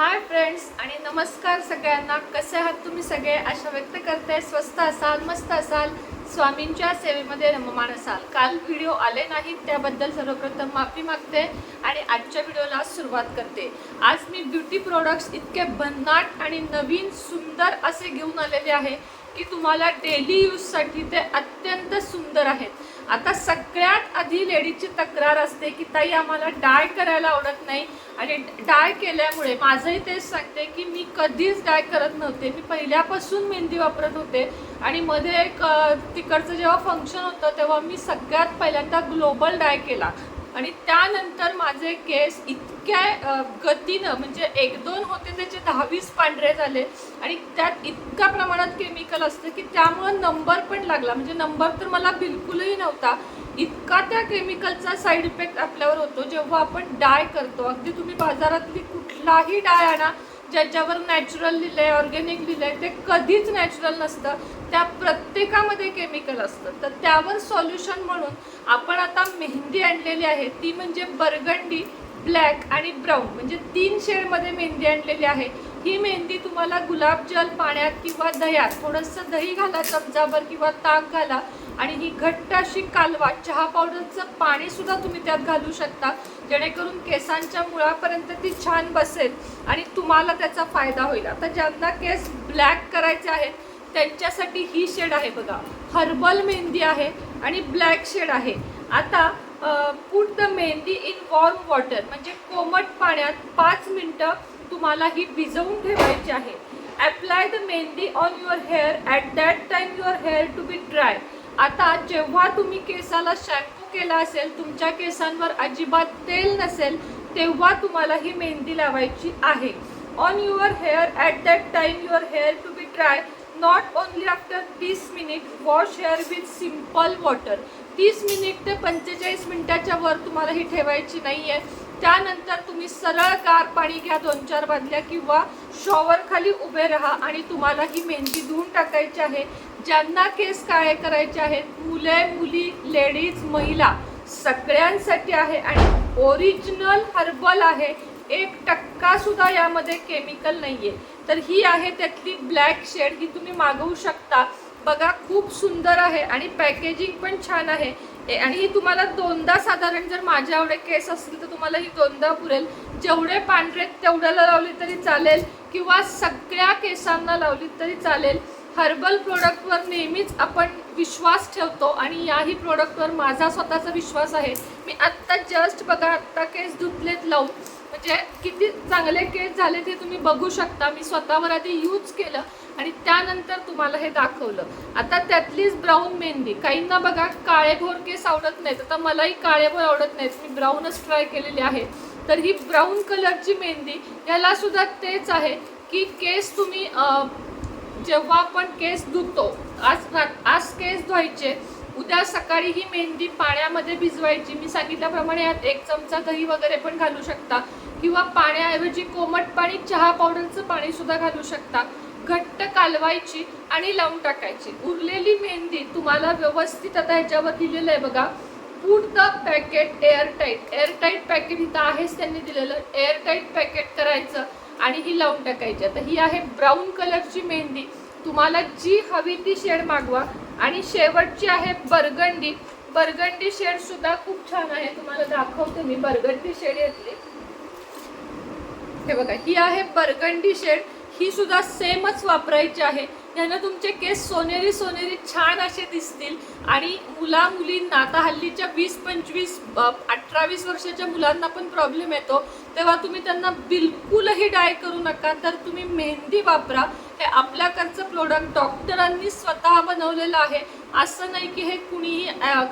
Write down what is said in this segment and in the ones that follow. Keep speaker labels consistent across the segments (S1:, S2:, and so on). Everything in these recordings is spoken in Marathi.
S1: हाय फ्रेंड्स आणि नमस्कार सगळ्यांना. कसे आहात तुम्ही सगळे? आशा व्यक्त करते. स्वस्त असाल मस्त असाल. स्वामींच्या सेवेमध्ये रममान असाल. काल व्हिडिओ आले नाहीत त्याबद्दल सर्वप्रथम माफी मागते आणि आजच्या व्हिडिओला सुरुवात करते. आज मी ब्युटी प्रोडक्ट्स इतके भन्नाट आणि नवीन सुंदर असे घेऊन आलेले आहे की तुम्हाला डेली यूजसाठी ते अत्यंत सुंदर आहेत. आता सगळ्यात आधी लेडीजची तक्रार असते की ताई आम्हाला डाय करायला आवडत नाही. आणि डाय केल्यामुळे माझंही तेच सांगते की मी कधीच डाय करत नव्हते. मी पहिल्यापासून मेहंदी वापरत होते. आणि मध्ये एक तिकडचं जेव्हा फंक्शन होतं तेव्हा मी सगळ्यात पहिल्यांदा ग्लोबल डाय केला. आणि त्यानंतर माझे केस इतक्या गतीनं म्हणजे एक दोन होते त्याचे दहावीस पांढरे झाले आणि त्यात इतका प्रमाणात केमिकल असतं की त्यामुळं नंबर पण लागला. म्हणजे नंबर तर मला बिलकुलही नव्हता. इतका त्या केमिकलचा साईड इफेक्ट आपल्यावर होतो. जेव्हा आपण डाय करतो अगदी तुम्ही बाजारातली कुठलाही डाय आणा ज्याच्यावर नॅचरल लिहिलंय ऑर्गॅनिक लिहिलंय ते कधीच नॅचरल नसतं. त्या प्रत्येकामध्ये केमिकल असतं. तर त्यावर सॉल्युशन म्हणून आपण आता मेहंदी आणलेली आहे. ती म्हणजे बर्गंडी ब्लॅक आणि ब्राऊन म्हणजे तीन शेडमध्ये मेहंदी आणलेली आहे. ही मेहंदी तुम्हाला गुलाबजल पाण्यात किंवा दह्यात थोडंसं दही घाला चमचाभर किंवा ताक घाला आणि ही घट्ट अशी कालवा चहा पावडरचं पाणीसुद्धा तुम्ही त्यात घालू शकता. जेणेकरून केसांच्या मुळापर्यंत ती छान बसेल आणि तुम्हाला त्याचा फायदा होईल. आता ज्यांना केस ब्लॅक करायचे आहेत त्यांच्यासाठी ही शेड आहे बघा. हर्बल मेहंदी आहे आणि ब्लॅक शेड आहे. आता put the mehndi in warm water म्हणजे कोमट पाण्यात पाच मिनटं तुम्हाला ही भिजवून ठेवायची आहे. Apply the mehndi on your hair at that time your hair to be dry आता जेव्हा तुम्ही केसाला शॅम्पू केला असेल तुमच्या केसांवर अजिबात तेल नसेल तेव्हा तुम्हाला ही मेहंदी लावायची आहे. On your hair at that time your hair to be dry not only after तीस minute wash hair with simple water तीस मिनिट ते पंचेचाळीस मिनिटाच्या वर तुम्हाला ही ठेवायची नाही आहे त्यानंतर तुम्ही सरळ गार पाणी घ्या दोन चार बादल्या किंवा शॉवर खाली उभे राहा आणि तुम्हाला ही मेहंदी धुवून टाकायची आहे. ज्यांना केस काळे करायचे आहेत मुले मुली लेडीज महिला सगळ्यांसाठी आहे आणि ओरिजिनल हर्बल आहे. एक टक्का सुद्धा यामध्ये केमिकल नाही आहे तर ही आहे त्यातली ब्लॅक शेड ही तुम्ही मागवू शकता. बघा खूप सुंदर आहे आणि पॅकेजिंग पण छान आहे. आणि ही तुम्हाला दोनदा साधारण जर माझ्या एवढे केस असतील तर तुम्हाला ही दोनदा पुरेल. जेवढे पांढरे तेवढ्याला लावली तरी चालेल किंवा सगळ्या केसांना लावली तरी चालेल. हर्बल प्रोडक्टवर नेहमीच आपण विश्वास ठेवतो आणि याही प्रोडक्टवर माझा स्वतःचा विश्वास आहे. मी आत्ता जस्ट बघा आत्ता केस धुतलेत लावून. म्हणजे किती चांगले केस झाले ते तुम्ही बघू शकता. मी स्वतःवर आधी यूज केलं आणि त्यानंतर तुम्हाला हे दाखवलं. आता त्यातलीच ब्राऊन मेहंदी. काहींना बघा काळेभोर केस आवडत नाहीत. आता मलाही काळेभोर आवडत नाहीत. मी ब्राऊनच ट्राय केलेली आहे. तर ही ब्राऊन कलरची मेहंदी याला सुद्धा तेच आहे की केस तुम्ही जेव्हा आपण केस धुतो आज आज केस धुवायचे उद्या सकाळी ही मेहंदी पाण्यामध्ये भिजवायची. मी सांगितल्याप्रमाणे यात एक चमचा दही वगैरे पण घालू शकता. किंवा पाण्याऐवजी कोमट पाणी चहा पावडरचं पाणी सुद्धा घालू शकता. घट्ट कालवायची आणि लावून टाकायची. उरलेली मेहंदी तुम्हाला व्यवस्थित आता ह्याच्यावर दिलेलं आहे बघा. Food the packet airtight airtight packet इथं आहेच त्यांनी दिलेलं. एअरटाईट पॅकेट करायचं आणि ही लावून टाकायची. आता ही आहे ब्राऊन कलरची मेहंदी. तुम्हाला जी हवी ती शेड मागवा. आणि शेवटची आहे बर्गंडी. बर्गंडी शेड सुद्धा खूप छान आहे. तुम्हाला दाखवते मी. बर्गंडी शेड येतली हे बघा ही आहे बर्गंडी शेड ही सुद्धा सेमच वापरायची आहे. ह्यानं तुमचे केस सोनेरी सोनेरी छान असे दिसतील. आणि मुला मुलींना आता हल्लीच्या वीस पंचवीस अठरा वीस वर्षाच्या मुलांना पण प्रॉब्लेम येतो. तेव्हा तुम्ही त्यांना बिलकुलही डाय करू नका. तर तुम्ही मेहंदी वापरा. हे आपल्याकडचं प्रोडक्ट डॉक्टरांनी स्वतः बनवलेलं आहे. असं नाही की हे कुणीही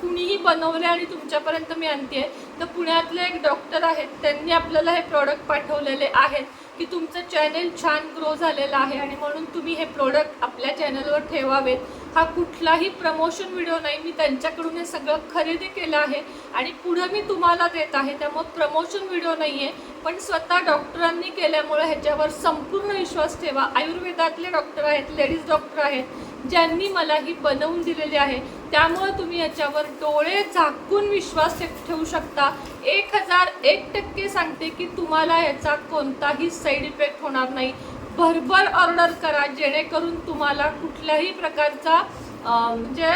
S1: कुणीही बनवले आणि तुमच्यापर्यंत मी आणते तर पुण्यातले एक डॉक्टर आहेत. त्यांनी आपल्याला हे प्रोडक्ट पाठवलेले आहेत. की तुमचं चॅनेल छान ग्रो झालेलं आहे आणि म्हणून तुम्ही हे प्रोडक्ट आपल्या चॅनलवर ठेवावेत. हा कुठलाही प्रमोशन व्हिडिओ नाही. मी त्यांच्याकडून हे सगळं खरेदी केलं आहे आणि पुढं मी तुम्हाला देत आहे. त्यामुळे प्रमोशन व्हिडिओ नाही आहे पण स्वतः डॉक्टरांनी केल्यामुळे ह्याच्यावर संपूर्ण विश्वास ठेवा. आयुर्वेदातले डॉक्टर आहेत लेडीज डॉक्टर आहेत ज्यांनी मला ही बनवून दिलेली आहे. त्यामुळे तुम्ही याच्यावर डोळे झाकून विश्वास ठेवू शकता. एक हजार एक टक्के सांगते की तुम्हाला याचा कोणताही साईड इफेक्ट होणार नाही. भरभर ऑर्डर करा जेणेकरून तुम्हाला कुठल्याही प्रकारचा म्हणजे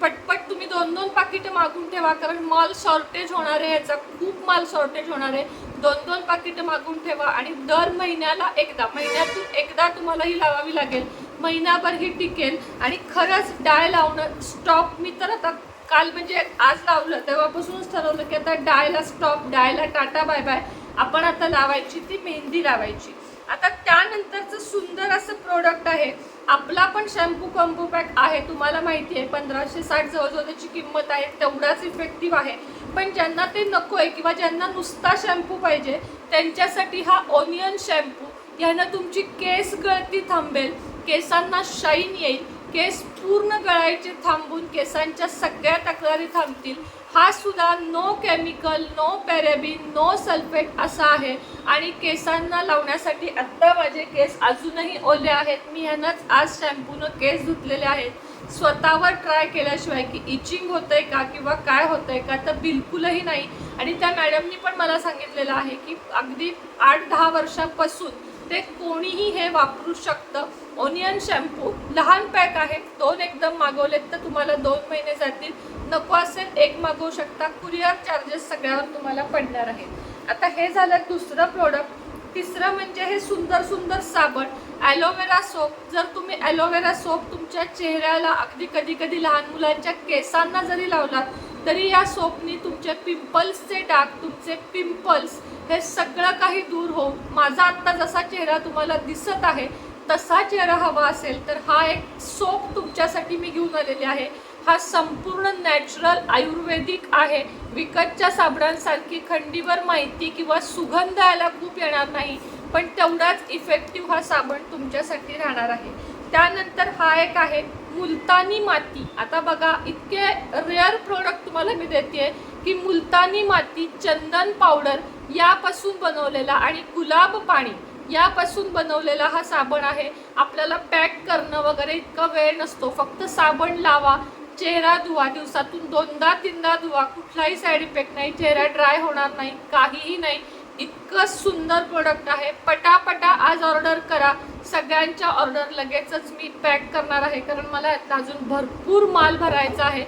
S1: पटपट तुम्ही दोन दोन पाकिटं मागून ठेवा कारण माल शॉर्टेज होणार आहे याचा खूप माल शॉर्टेज होणार आहे. दोन दोन पाकिटं मागून ठेवा आणि दर महिन्याला एकदा महिन्यातून एकदा तुम्हाला ही लावावी लागेल. महिनाभर ही टिकेल आणि खरंच डाय लावणं स्टॉप मी तर आता काल म्हणजे आज लावलं तेव्हापासूनच ठरवलं की आता डायला स्टॉप डायला टाटा बाय बाय. आपण आता लावायची ती मेहंदी लावायची. आता त्यानंतरचं सुंदर असं प्रोडक्ट आहे. आपला पण शॅम्पू कॉम्बो पॅक आहे तुम्हाला माहिती आहे पंधराशे साठ जवळजवळ त्याची किंमत आहे तेवढाच इफेक्टिव्ह आहे. पण ज्यांना ते नको आहे किंवा ज्यांना नुसता शॅम्पू पाहिजे त्यांच्यासाठी हा ओनियन शॅम्पू ह्यानं तुमची केस गळती थांबेल केसांना शाईन येईल केस पूर्ण गळायचे थांबून केसांच्या सगळ्या तक्रारी थांबतील. हा सुद्धा no chemical no paraben no sulphate असा आहे. आणि केसांना लावण्यासाठी आत्ता माझे केस अजूनही ओले आहेत. मी ह्यानंच आज शॅम्पूनं केस धुतलेले आहेत. स्वतःवर ट्राय केल्याशिवाय की इचिंग होतंय का किंवा काय होतंय का तर बिलकुलही नाही. आणि त्या मॅडमनी पण मला सांगितलेलं आहे की अगदी आठ दहा वर्षापासून ते कोणीही हे वापरू शकतं. ओनियन शॅम्पू लहान पॅक आहे. दोन एकदम मागवलेत तर तुम्हाला दोन महिने जातील. नको असेल एक मागवू शकता. कुरिअर चार्जेस सगळ्यावर तुम्हाला पडणार आहे आता हे झालं दुसरं प्रोडक्ट तिसरं म्हणजे हे सुंदर सुंदर साबण. ॲलोवेरा सोप जर तुम्ही ॲलोवेरा सोप तुमच्या चेहऱ्याला अगदी कधी कधी लहान मुलांच्या केसांना जरी लावलात तरी या सोपनी तुमचे पिंपल्सचे डाग तुमचे पिंपल्स हे सगळं काही दूर होऊन माझा आत्ता जसा चेहरा तुम्हाला दिसत आहे तसा चेहरा हवा असेल तर हा एक सोप तुमच्यासाठी मी घेऊन आलेले आहे. हा संपूर्ण नॅचरल आयुर्वेदिक आहे. विकतच्या साबणांसारखी खंडीवर माहिती किंवा सुगंध यायला खूप येणार नाही पण तेवढाच इफेक्टिव्ह हा साबण तुमच्यासाठी राहणार आहे. त्यानंतर हा एक आहे मुलतानी माती. आता बघा इतके रेअर प्रोडक्ट तुम्हाला मी देते की मुलतानी माती चंदन पावडर यापासून बनवलेला आणि गुलाब पाणी. यापासून बनवलेला हा साबण आहे. आपल्याला पॅक करणं वगैरे इतका वेळ नसतो. फक्त साबण लावा चेहरा धुवा. दिवसातून दोनदा तीनदा धुवा. कुठलाही साईड इफेक्ट नाही. चेहरा ड्राय होणार नाही. काहीही नाही. इतकं सुंदर प्रोडक्ट आहे. पटापटा आज ऑर्डर करा. सगळ्यांच्या ऑर्डर लगेचच मी पॅक करणार आहे. कारण मला अजून भरपूर माल भरायचा आहे.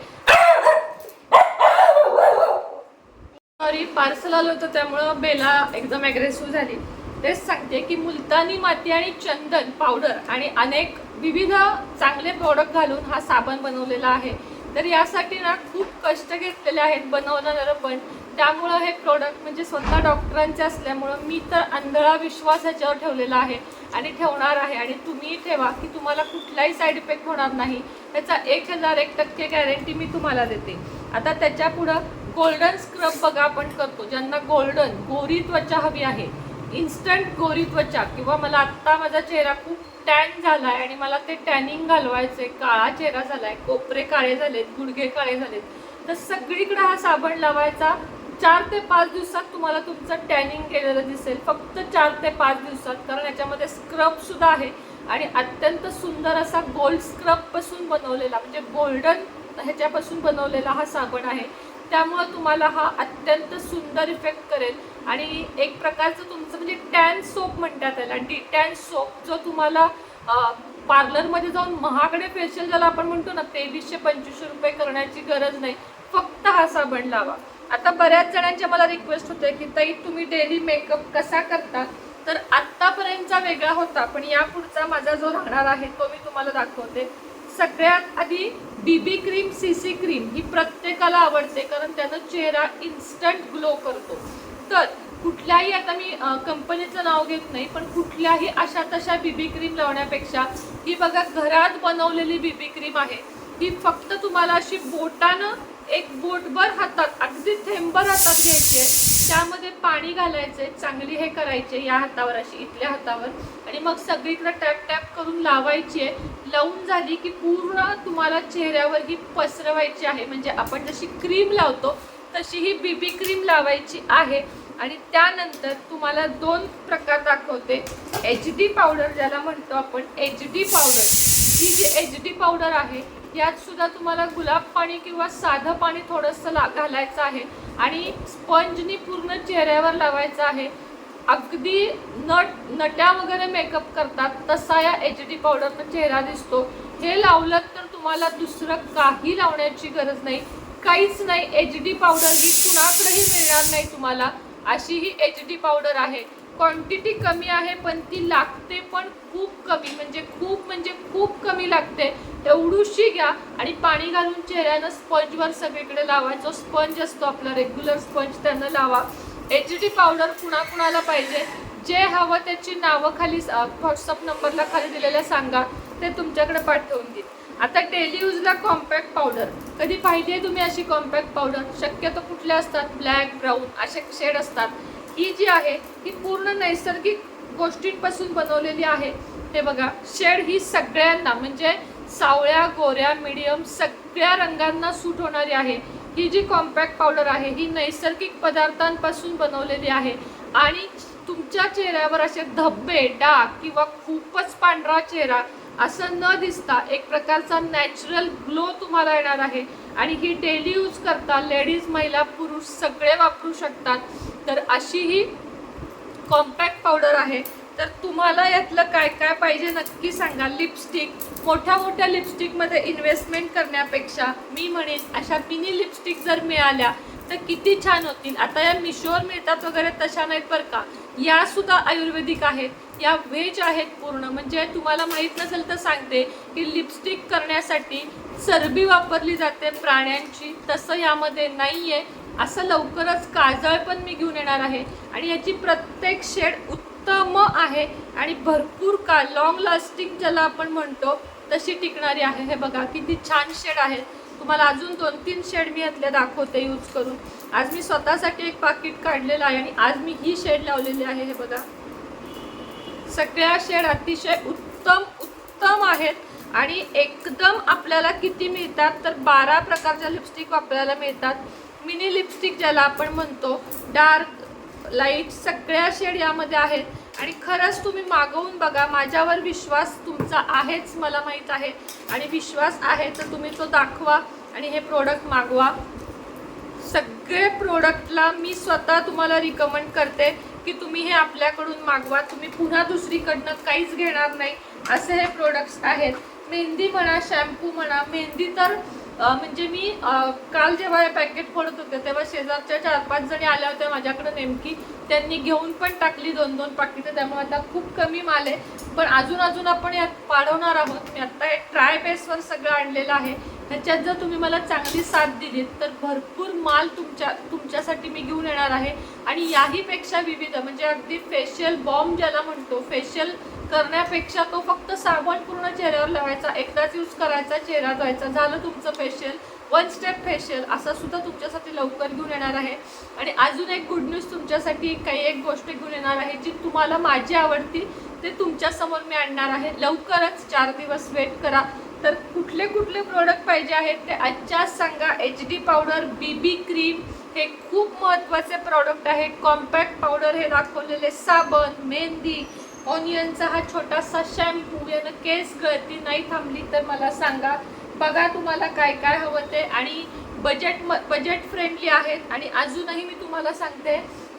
S1: सॉरी पार्सल आलं होतं. त्यामुळं बेला एकदम ॲग्रेसिव्ह झाली. तेच सांगते की मुलतानी माती आणि चंदन पावडर आणि अनेक विविध चांगले प्रोडक्ट घालून हा साबण बनवलेला आहे. तर यासाठी ना खूप कष्ट घेतलेले आहेत बनवणारं पण. त्यामुळं हे प्रोडक्ट म्हणजे स्वतः डॉक्टरांचे असल्यामुळं मी तर आंधळा विश्वास ह्याच्यावर ठेवलेला आहे आणि ठेवणार आहे. आणि तुम्ही ठेवा की तुम्हाला कुठलाही साईड इफेक्ट होणार नाही. त्याचा एक हजार एक टक्के गॅरंटी मी तुम्हाला देते. आता त्याच्या पुढं गोल्डन स्क्रब बघा आपण करतो. ज्यांना गोल्डन गोरी त्वचा हवी आहे. इन्स्टंट गोरी त्वचा किंवा मला आत्ता माझा चेहरा खूप टॅन झाला आहे आणि मला ते टॅनिंग घालवायचं आहे काळा चेहरा झाला आहे कोपरे काळे झालेत गुडघे काळे झालेत तर सगळीकडे हा साबण लावायचा. चार ते पाच दिवसात तुम्हाला तुमचं टॅनिंग केलेलं दिसेल फक्त चार ते पाच दिवसात कारण याच्यामध्ये स्क्रबसुद्धा आहे. आणि अत्यंत सुंदर असा गोल्ड स्क्रबपासून बनवलेला म्हणजे गोल्डन ह्याच्यापासून बनवलेला हा साबण आहे. त्यामुळं तुम्हाला हा अत्यंत सुंदर इफेक्ट करेल. आणि एक प्रकारचं तुमचं म्हणजे टॅन सोप म्हणतात त्याला. डी टॅन सोप जो तुम्हाला पार्लरमध्ये जाऊन महागडे फेशियल ज्याला आपण म्हणतो ना तेवीसशे पंचवीसशे रुपये करण्याची गरज नाही. फक्त हा साबण लावा. आता बऱ्याच जणांच्या मला रिक्वेस्ट होते की ताई तुम्ही डेली मेकअप कसा करता? तर आत्तापर्यंतचा वेगळा होता पण या पुढचा माझा जो राहणार आहे तो मी तुम्हाला दाखवते. सगळ्यात आधी BB cream C C cream ही प्रत्येकाला आवडते कारण त्यानं चेहरा इन्स्टंट ग्लो करतो. तर कुठल्याही आता मी कंपनीचं नाव घेत नाही पण कुठल्याही अशा तशा बीबी क्रीम लावण्यापेक्षा ही बघा घरात बनवलेली बीबी क्रीम आहे. ही फक्त तुम्हाला अशी बोटानं एक बोटभर हातात अगदी थेंबर हातात घ्यायची आहे. त्यामध्ये पाणी घालायचे चांगली हे करायचे या हातावर अशी इथल्या हातावर. आणि मग सगळीकडे टॅप टॅप करून लावायची आहे. लावून झाली की पूर्ण तुम्हाला चेहऱ्यावर ही पसरवायची आहे. म्हणजे आपण जशी क्रीम लावतो तशी ही बीबी क्रीम लावायची आहे. आणि त्यानंतर तुम्हाला दोन प्रकार दाखवते. एच डी पावडर ज्याला म्हणतो आपण एच डी पावडर ही जी एच डी पावडर आहे यात सुद्धा तुम्हाला गुलाब पाणी किंवा साधं पाणी थोडंसं ला घालायचं आहे. आणि स्पंजनी पूर्ण चेहऱ्यावर लावायचं आहे. अगदी नट नट्या वगैरे मेकअप करतात तसा या एच डी पावडरनं चेहरा दिसतो. हे लावलं तर तुम्हाला दुसरं काही लावण्याची गरज नाही. काहीच नाही एच डी पावडर ही कुणाकडेही मिळणार नाही तुम्हाला. अशी ही एच डी पावडर आहे. क्वांटिटी कमी आहे पण ती लागते पण खूप कमी. म्हणजे खूप म्हणजे खूप कमी लागते. एवढूशी घ्या आणि पाणी घालून चेहऱ्यानं स्पंजवर सगळीकडे लावा. जो स्पंज असतो आपला रेग्युलर स्पंज त्यानं लावा. एच डी पावडर कुणाकुणाला पाहिजे? जे हवं त्याची नावं खाली व्हॉट्सअप नंबरला खाली दिलेल्या सांगा. ते तुमच्याकडे पाठवून देईल आता डेली यूजला कॉम्पॅक्ट पावडर. कधी पाहिली आहे तुम्ही अशी कॉम्पॅक्ट पावडर? शक्यतो कुठल्या असतात? ब्लॅक ब्राऊन असे शेड असतात. ही जी आहे ही पूर्ण नैसर्गिक गोष्टींपासून बनवलेली आहे. हे बघा शेड ही सगळ्यांना म्हणजे सावळ्या गोऱ्या मिडियम सगळ्या रंगांना सूट होणारी आहे. ही जी कॉम्पॅक्ट पावडर आहे ही नैसर्गिक पदार्थांपासून बनवलेली आहे. आणि तुमच्या चेहऱ्यावर असे धब्बे डाग किंवा खूपच पांढरा चेहरा असं न दिसता एक प्रकारचा नॅचरल ग्लो तुम्हाला येणार आहे. आणि ही डेली यूज करता लेडीज महिला पुरुष सगळे वापरू शकतात. तर अशी ही कॉम्पॅक्ट पावडर आहे. तर तुम्हाला यातलं काय काय पाहिजे नक्की सांगा. लिपस्टिक मोठ्या मोठ्या लिपस्टिकमध्ये इन्व्हेस्टमेंट करण्यापेक्षा मी म्हणेन अशा मिनी लिपस्टिक जर मिळाल्या तर किती छान होतील. आता या मिशोवर मिळतात वगैरे तशा नाहीत बरं का. या सुद्धा आयुर्वेदिक आहेत. या व्हेज आहेत पूर्ण. म्हणजे तुम्हाला माहीत नसेल तर सांगते की लिपस्टिक करण्यासाठी चरबी वापरली जाते प्राण्यांची. तसं यामध्ये नाही आहे असं लवकरच काजळ पण मी घेऊन येणार आहे. आणि याची प्रत्येक शेड उत्तम आहे. आणि भरपूर का लॉंग लास्टिंग ज्याला आपण म्हणतो तशी टिकणारी आहे. हे बघा किती छान शेड आहेत. तुम्हाला अजून दोन तीन शेड मी यातल्या दाखवते यूज करून. आज मी स्वतःसाठी एक पाकिट काढलेलं आहे आणि आज मी ही शेड लावलेली आहे. हे बघा. सगळ्या शेड अतिशय उत्तम उत्तम आहेत. आणि एकदम आपल्याला किती मिळतात तर बारा प्रकारच्या लिपस्टिक आपल्याला मिळतात. मिनी लिपस्टिक ज्याला आपण म्हणतो डार्क लाइट सगळ्या शेड यामध्ये आहेत. आणि खरंच तुम्ही मागवून बघा माझ्यावर विश्वास तुमचा आहेच मला माहीत आहे. आणि विश्वास आहे तर तुम्ही तो दाखवा आणि हे प्रोडक्ट मागवा. सगळे प्रोडक्टला मी स्वतः तुम्हाला रिकमेंड करते. की तुम्ही हे आपल्याकडून मागवा तुम्ही पुन्हा दुसरीकडनं काहीच घेणार नाही. असे हे प्रोडक्ट्स आहेत. मेहंदी म्हणा शॅम्पू म्हणा मेहंदी तर म्हणजे मी काल जेव्हा हे पॅकेट फोडत होते तेव्हा शेजारच्या चार पाच जणी आल्या होत्या माझ्याकडे नेमकी. त्यांनी घेऊन पण टाकली दोन दोन पाकिटं त्यामुळे आता खूप कमी माल आहे. पण अजून अजून आपण यात वाढवणार आहोत. मी आत्ता हे ट्राय बेसवर सगळं आणलेलं आहे. ह्याच्यात जर तुम्ही मला चांगली साथ दिलीत तर भरपूर माल तुमच्या तुमच्यासाठी मी घेऊन येणार आहे. आणि याहीपेक्षा विविध म्हणजे अगदी फेशियल बॉम्ब ज्याला म्हणतो फेशियल करण्यापेक्षा तो फक्त साबण पूर्ण चेहऱ्यावर लावायचा एकदाच यूज करायचा चेहरा धुवायचा. झालं तुमचं फेशियल वन स्टेप फेशियल असा सुद्धा तुमच्यासाठी लवकर घेऊन येणार आहे. आणि अजून एक गुड न्यूज तुमच्यासाठी काही एक गोष्ट घेऊन येणार आहे जी तुम्हाला माझी आवडती ते तुमच्यासमोर मी आणणार आहे. लवकरच चार दिवस वेट करा. तर कुठले कुठले प्रोडक्ट पाहिजे आहेत ते आजच्याच सांगा. H D powder B B cream हे खूप महत्त्वाचे प्रॉडक्ट आहे कॉम्पॅक्ट पावडर हे दाखवलेले साबण मेहंदी ऑनियनचा हा छोटासा शॅम्पू यानं केस गळती नाही थांबली तर मला सांगा. बघा तुम्हाला काय काय हवं ते. आणि बजेट म बजेट फ्रेंडली आहेत. आणि अजूनही मी तुम्हाला सांगते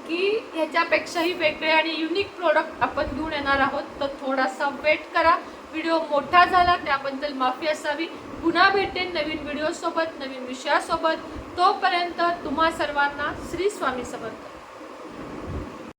S1: की ह्याच्यापेक्षाही वेगळे आणि युनिक प्रोडक्ट आपण घेऊन येणार आहोत. तर थोडासा वेट करा. व्हिडिओ मोठा झाला त्याबद्दल माफी असावी. पुन्हा भेटेन नवीन व्हिडिओसोबत नवीन विषयासोबत. तोपर्यंत तुम्हा सर्वांना श्री स्वामी समर्थ